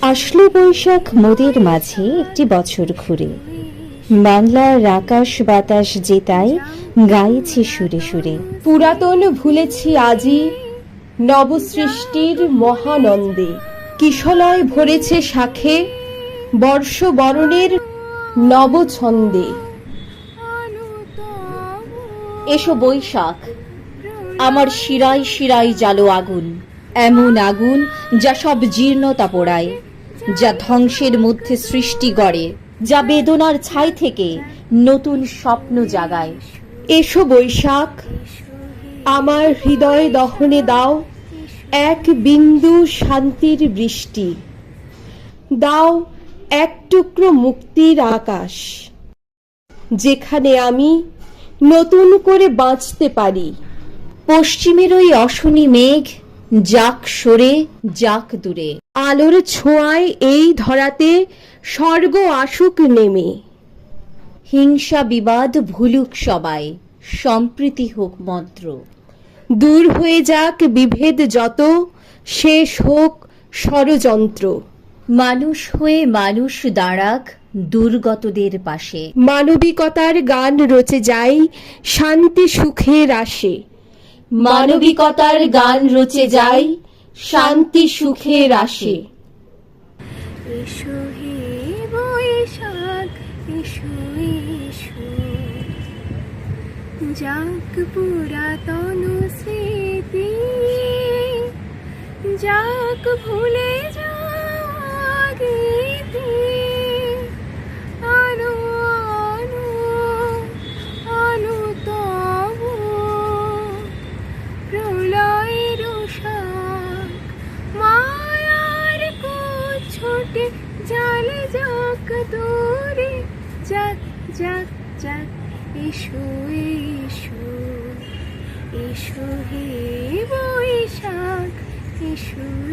আসলো বৈশাখ মোদের মাঝে একটি বছর ঘুরে। বাংলার আকাশ বাতাস জেতাই গাইছে সুরে সুরে। পুরাতন ভুলেছি আজি নবসৃষ্টির মহানন্দে। কিশলয় ভরেছে শাখে বর্ষ বরণের নবছন্দে। এসো বৈশাখ, আমার শিরায় শিরায় জালো আগুন। এমন আগুন যা সব জীর্ণতা পোড়ায়, যা ধ্বংসের মধ্যে সৃষ্টি গড়ে যা বেদনার ছাই থেকে নতুন স্বপ্ন জাগায়। এসো বৈশাখ, আমার হৃদয় দহনে দাও এক বিন্দু শান্তির বৃষ্টি। দাও এক টুকরো মুক্তির আকাশ, যেখানে আমি নতুন করে বাঁচতে পারি। পশ্চিমের ওই অশনি মেঘ যাক সরে, যাক দূরে। আলোর ছোঁয়ায় এই ধরাতে স্বর্গ আসুক নেমে। হিংসা বিবাদ ভুলুক সবাই, সম্প্রীতি হোক মন্ত্র। দূর হয়ে যাক বিভেদ যত, শেষ হোক ষড়যন্ত্র। মানুষ হয়ে মানুষ দাঁড়াক দুর্গতদের পাশে। মানবিকতার গান রচে যাই, শান্তি সুখের আসে। মানবিকতার গান রচে যায় শান্তি সুখে রাশে। এসো হে বৈশাখ, এসো এসো। যাক পুরাতন স্মৃতি, যাক ভুলে छूटे जाल जाक दूरे যাক जाक যাক ইসু ইসু ইসু হে বৈশাখ ইসু